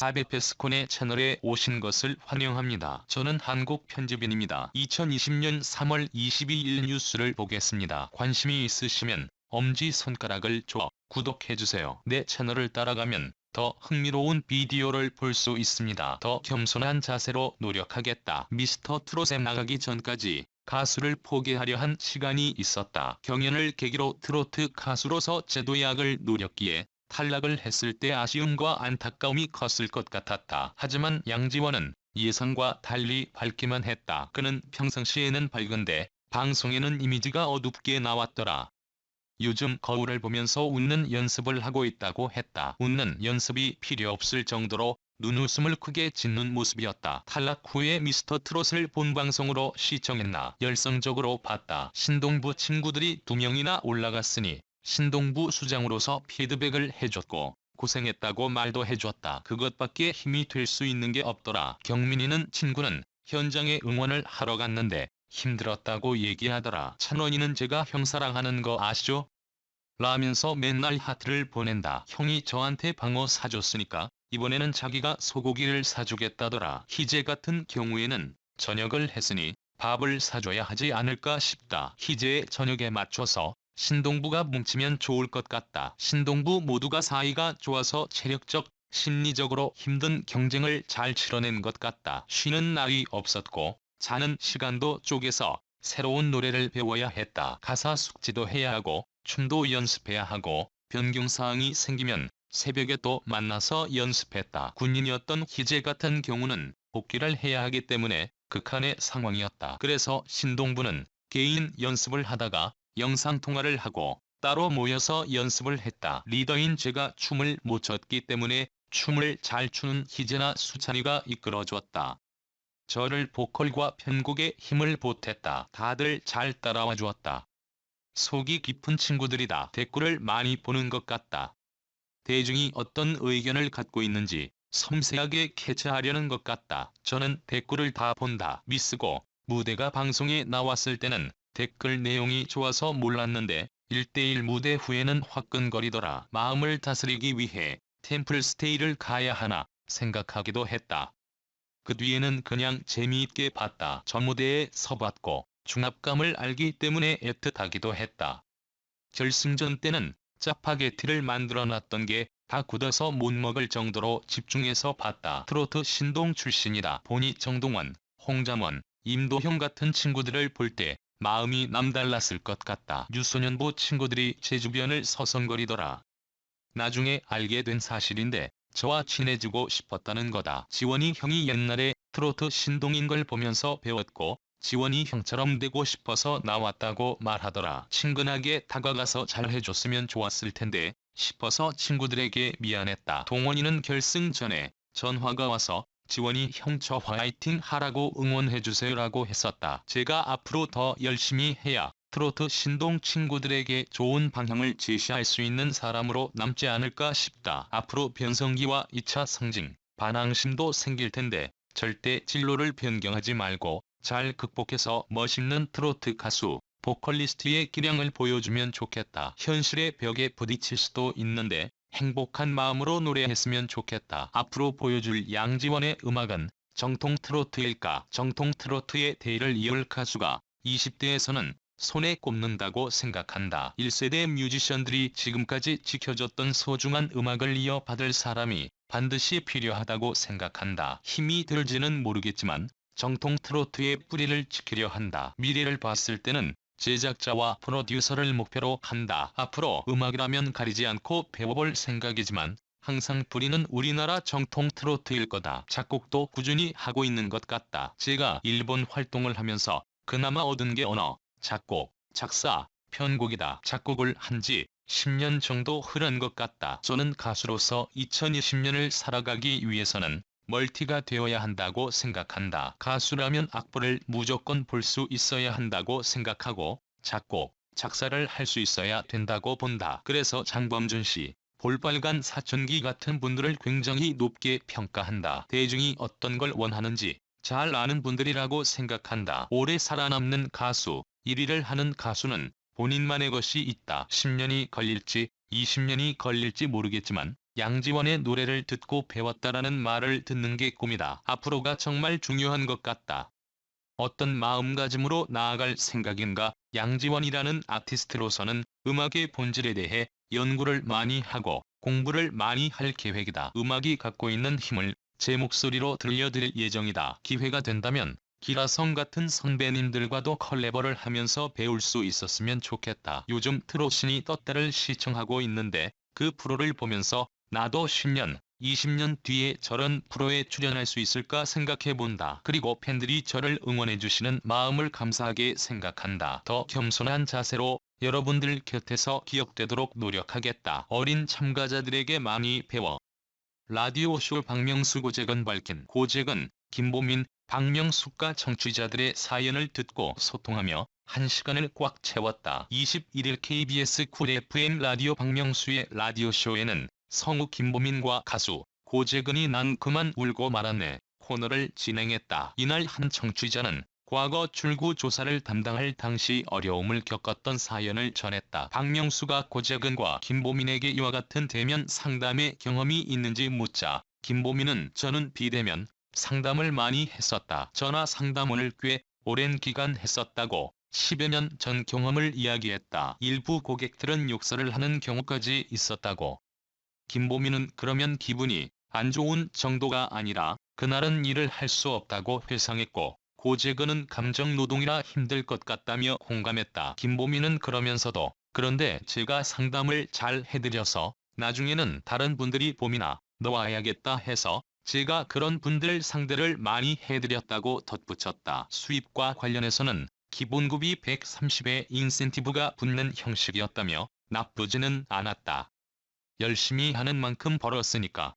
사베페스콘의 채널에 오신 것을 환영합니다. 저는 한국 편집인입니다. 2020년 3월 22일 뉴스를 보겠습니다. 관심이 있으시면 엄지손가락을 줘 구독해주세요. 내 채널을 따라가면 더 흥미로운 비디오를 볼 수 있습니다. 더 겸손한 자세로 노력하겠다. 미스터 트롯에 나가기 전까지 가수를 포기하려 한 시간이 있었다. 경연을 계기로 트로트 가수로서 제도약을 노렸기에 탈락을 했을 때 아쉬움과 안타까움이 컸을 것 같았다. 하지만 양지원은 예상과 달리 밝기만 했다. 그는 평상시에는 밝은데 방송에는 이미지가 어둡게 나왔더라. 요즘 거울을 보면서 웃는 연습을 하고 있다고 했다. 웃는 연습이 필요 없을 정도로 눈웃음을 크게 짓는 모습이었다. 탈락 후에 미스터 트롯을 본방송으로 시청했나 열성적으로 봤다. 신동부 친구들이 두 명이나 올라갔으니 신동부 수장으로서 피드백을 해줬고 고생했다고 말도 해줬다. 그것밖에 힘이 될 수 있는 게 없더라. 경민이는 친구는 현장에 응원을 하러 갔는데 힘들었다고 얘기하더라. 찬원이는 제가 형 사랑하는 거 아시죠? 라면서 맨날 하트를 보낸다. 형이 저한테 방어 사줬으니까 이번에는 자기가 소고기를 사주겠다더라. 희재 같은 경우에는 저녁을 했으니 밥을 사줘야 하지 않을까 싶다. 희재의 저녁에 맞춰서 신동부가 뭉치면 좋을 것 같다. 신동부 모두가 사이가 좋아서 체력적, 심리적으로 힘든 경쟁을 잘 치러낸 것 같다. 쉬는 날이 없었고 자는 시간도 쪼개서 새로운 노래를 배워야 했다. 가사 숙지도 해야 하고 춤도 연습해야 하고 변경사항이 생기면 새벽에 또 만나서 연습했다. 군인이었던 희재 같은 경우는 복귀를 해야 하기 때문에 극한의 상황이었다. 그래서 신동부는 개인 연습을 하다가 영상통화를 하고 따로 모여서 연습을 했다. 리더인 제가 춤을 못 췄기 때문에 춤을 잘 추는 희재나 수찬이가 이끌어줬다. 저를 보컬과 편곡에 힘을 보탰다. 다들 잘 따라와 주었다. 속이 깊은 친구들이다. 댓글을 많이 보는 것 같다. 대중이 어떤 의견을 갖고 있는지 섬세하게 캐치하려는 것 같다. 저는 댓글을 다 본다. 미쓰고 무대가 방송에 나왔을 때는 댓글 내용이 좋아서 몰랐는데 1대1 무대 후에는 화끈거리더라. 마음을 다스리기 위해 템플 스테이를 가야 하나 생각하기도 했다. 그 뒤에는 그냥 재미있게 봤다. 전 무대에 서봤고 중압감을 알기 때문에 애틋하기도 했다. 결승전 때는 짜파게티를 만들어놨던 게 다 굳어서 못 먹을 정도로 집중해서 봤다. 트로트 신동 출신이다 보니 정동원, 홍자원, 임도형 같은 친구들을 볼 때 마음이 남달랐을 것 같다. 유소년부 친구들이 제 주변을 서성거리더라. 나중에 알게 된 사실인데 저와 친해지고 싶었다는 거다. 지원이 형이 옛날에 트로트 신동인 걸 보면서 배웠고 지원이 형처럼 되고 싶어서 나왔다고 말하더라. 친근하게 다가가서 잘 해줬으면 좋았을 텐데 싶어서 친구들에게 미안했다. 동원이는 결승 전에 전화가 와서 지원이 형저 화이팅 하라고 응원해주세요라고 했었다. 제가 앞으로 더 열심히 해야 트로트 신동 친구들에게 좋은 방향을 제시할 수 있는 사람으로 남지 않을까 싶다. 앞으로 변성기와 2차 성징, 반항심도 생길 텐데 절대 진로를 변경하지 말고 잘 극복해서 멋있는 트로트 가수, 보컬리스트의 기량을 보여주면 좋겠다. 현실의 벽에 부딪힐 수도 있는데 행복한 마음으로 노래했으면 좋겠다. 앞으로 보여줄 양지원의 음악은 정통 트로트일까? 정통 트로트의 대를 이을 가수가 20대에서는 손에 꼽는다고 생각한다. 1세대 뮤지션들이 지금까지 지켜줬던 소중한 음악을 이어받을 사람이 반드시 필요하다고 생각한다. 힘이 들지는 모르겠지만 정통 트로트의 뿌리를 지키려 한다. 미래를 봤을 때는 제작자와 프로듀서를 목표로 한다. 앞으로 음악이라면 가리지 않고 배워볼 생각이지만 항상 뿌리는 우리나라 정통 트로트일 거다. 작곡도 꾸준히 하고 있는 것 같다. 제가 일본 활동을 하면서 그나마 얻은 게 언어, 작곡, 작사, 편곡이다. 작곡을 한 지 10년 정도 흐른 것 같다. 저는 가수로서 2020년을 살아가기 위해서는 멀티가 되어야 한다고 생각한다. 가수라면 악보를 무조건 볼 수 있어야 한다고 생각하고 작곡, 작사를 할 수 있어야 된다고 본다. 그래서 장범준 씨, 볼빨간 사춘기 같은 분들을 굉장히 높게 평가한다. 대중이 어떤 걸 원하는지 잘 아는 분들이라고 생각한다. 오래 살아남는 가수, 1위를 하는 가수는 본인만의 것이 있다. 10년이 걸릴지 20년이 걸릴지 모르겠지만 양지원의 노래를 듣고 배웠다라는 말을 듣는 게 꿈이다. 앞으로가 정말 중요한 것 같다. 어떤 마음가짐으로 나아갈 생각인가 양지원이라는 아티스트로서는 음악의 본질에 대해 연구를 많이 하고 공부를 많이 할 계획이다. 음악이 갖고 있는 힘을 제 목소리로 들려드릴 예정이다. 기회가 된다면 기라성 같은 선배님들과도 컬래버를 하면서 배울 수 있었으면 좋겠다. 요즘 트롯신이 떴다를 시청하고 있는데 그 프로를 보면서 나도 10년, 20년 뒤에 저런 프로에 출연할 수 있을까 생각해본다. 그리고 팬들이 저를 응원해주시는 마음을 감사하게 생각한다. 더 겸손한 자세로 여러분들 곁에서 기억되도록 노력하겠다. 어린 참가자들에게 많이 배워. 라디오쇼 박명수 고재근 밝힌 고재근, 김보민, 박명수가 청취자들의 사연을 듣고 소통하며 한 시간을 꽉 채웠다. 21일 KBS 쿨 FM 라디오 박명수의 라디오쇼에는 성우 김보민과 가수 고재근이 난 그만 울고 말았네 코너를 진행했다. 이날 한 청취자는 과거 출구 조사를 담당할 당시 어려움을 겪었던 사연을 전했다. 박명수가 고재근과 김보민에게 이와 같은 대면 상담의 경험이 있는지 묻자 김보민은 저는 비대면 상담을 많이 했었다. 전화 상담원을 꽤 오랜 기간 했었다고 10여 년 전 경험을 이야기했다. 일부 고객들은 욕설을 하는 경우까지 있었다고. 김보민은 그러면 기분이 안 좋은 정도가 아니라 그날은 일을 할 수 없다고 회상했고 고재근은 감정노동이라 힘들 것 같다며 공감했다. 김보민은 그러면서도 그런데 제가 상담을 잘 해드려서 나중에는 다른 분들이 봄이나 너 와야겠다 해서 제가 그런 분들 상대를 많이 해드렸다고 덧붙였다. 수입과 관련해서는 기본급이 130에 인센티브가 붙는 형식이었다며 나쁘지는 않았다. 열심히 하는 만큼 벌었으니까.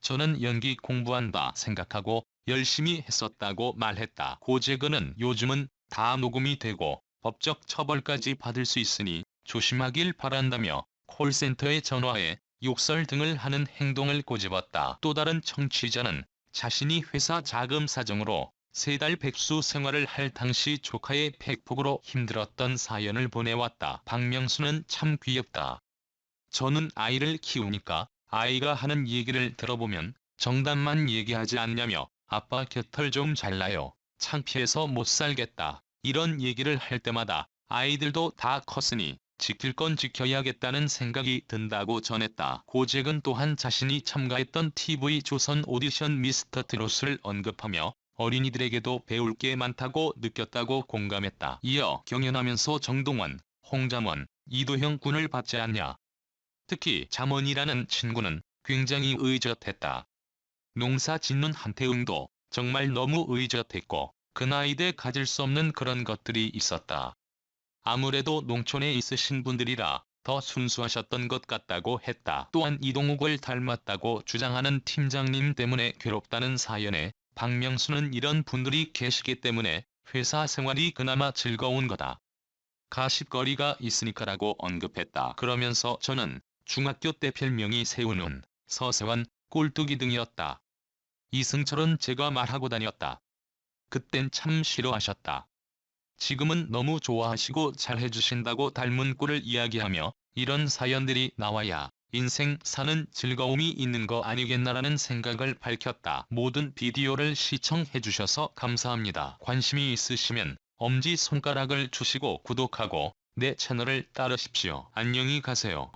저는 연기 공부한다 생각하고 열심히 했었다고 말했다. 고재근은 요즘은 다 녹음이 되고 법적 처벌까지 받을 수 있으니 조심하길 바란다며 콜센터에 전화해 욕설 등을 하는 행동을 꼬집었다. 또 다른 청취자는 자신이 회사 자금 사정으로 세 달 백수 생활을 할 당시 조카의 팩폭으로 힘들었던 사연을 보내왔다. 박명수는 참 귀엽다. 저는 아이를 키우니까 아이가 하는 얘기를 들어보면 정답만 얘기하지 않냐며 아빠 곁을 좀 잘라요. 창피해서 못 살겠다. 이런 얘기를 할 때마다 아이들도 다 컸으니 지킬 건 지켜야겠다는 생각이 든다고 전했다. 고재근 또한 자신이 참가했던 TV 조선 오디션 미스터 트롯을 언급하며 어린이들에게도 배울 게 많다고 느꼈다고 공감했다. 이어 경연하면서 정동원, 홍잠원, 이도형 군을 받지 않냐. 특히 잠원이라는 친구는 굉장히 의젓했다. 농사 짓는 한태웅도 정말 너무 의젓했고 그 나이 대 가질 수 없는 그런 것들이 있었다. 아무래도 농촌에 있으신 분들이라 더 순수하셨던 것 같다고 했다. 또한 이동욱을 닮았다고 주장하는 팀장님 때문에 괴롭다는 사연에 박명수는 이런 분들이 계시기 때문에 회사 생활이 그나마 즐거운 거다. 가십거리가 있으니까라고 언급했다. 그러면서 저는 중학교 때 별명이 세우는 서세환, 꼴뚜기 등이었다. 이승철은 제가 말하고 다녔다. 그땐 참 싫어하셨다. 지금은 너무 좋아하시고 잘해주신다고 닮은 꼴을 이야기하며 이런 사연들이 나와야 인생 사는 즐거움이 있는 거 아니겠나라는 생각을 밝혔다. 모든 비디오를 시청해주셔서 감사합니다. 관심이 있으시면 엄지손가락을 주시고 구독하고 내 채널을 따르십시오. 안녕히 가세요.